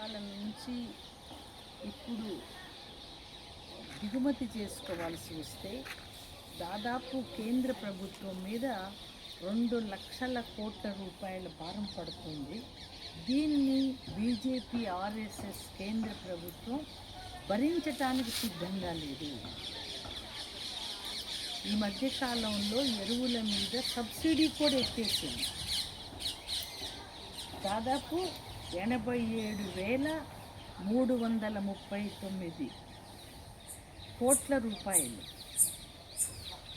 దేశాల నుంచి ఇప్పుడు దిగుమతి చేసుకోవాల్సి వస్తే దాదాపు కేంద్ర ప్రభుత్వం మీద రెండు లక్షల కోట్ల రూపాయల భారం పడుతుంది. దీన్ని బీజేపీ ఆర్ఎస్ఎస్ కేంద్ర ప్రభుత్వం భరించటానికి సిద్ధంగా లేదు. ఈ మధ్యకాలంలో ఎరువుల మీద సబ్సిడీ కూడా ఎత్తేసింది. దాదాపు ఎనభై ఏడు వేల మూడు వందల ముప్పై తొమ్మిది కోట్ల రూపాయలు.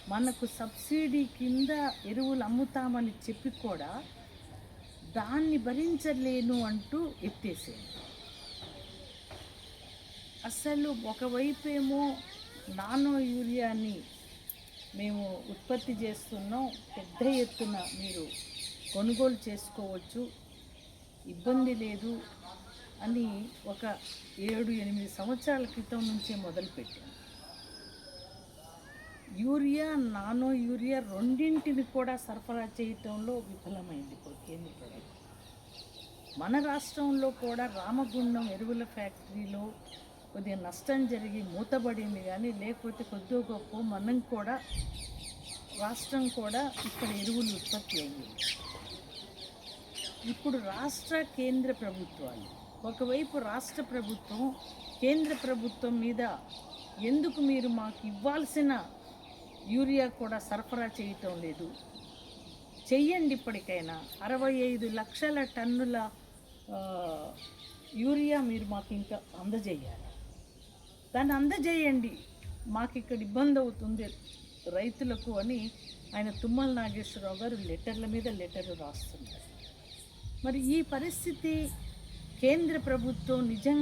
మనకు సబ్సిడీ కింద ఎరువులు అమ్ముతామని చెప్పి కూడా దాన్ని భరించలేను అంటూ ఎత్తేసాను అసలు ఒకవైపేమో నానో యూరియాని మేము ఉత్పత్తి చేస్తున్నాం పెద్ద ఎత్తున మీరు కొనుగోలు చేసుకోవచ్చు ఇబ్బంది లేదు అని ఒక ఏడు ఎనిమిది సంవత్సరాల క్రితం నుంచే మొదలుపెట్టాను. యూరియా నానో యూరియా రెండింటిని కూడా సరఫరా చేయటంలో విఫలమైంది ఇప్పుడు కేంద్ర ప్రభుత్వం మన రాష్ట్రంలో కూడా రామగుండం ఎరువుల ఫ్యాక్టరీలో కొద్దిగా నష్టం జరిగి మూతబడింది కానీ లేకపోతే కొద్దిగా గొప్ప మనం కూడా రాష్ట్రం కూడా ఇక్కడ ఎరువులు ఉత్పత్తి అయ్యింది. ఇప్పుడు రాష్ట్ర కేంద్ర ప్రభుత్వాలు. ఒకవైపు రాష్ట్ర ప్రభుత్వం కేంద్ర ప్రభుత్వం మీద ఎందుకు మీరు మాకు ఇవ్వాల్సిన యూరియా కూడా సరఫరా చేయటం లేదు? చెయ్యండి ఇప్పటికైనా. అరవై ఐదు లక్షల టన్నుల యూరియా మీరు మాకు ఇంకా అందజేయాలి. దాన్ని అందజేయండి. మాకు ఇక్కడ ఇబ్బంది అవుతుంది రైతులకు అని ఆయన తుమ్మల నాగేశ్వరరావు గారు లెటర్ల మీద లెటర్లు రాస్తున్నారు. మరి ఈ పరిస్థితి కేంద్ర ప్రభుత్వం నిజంగా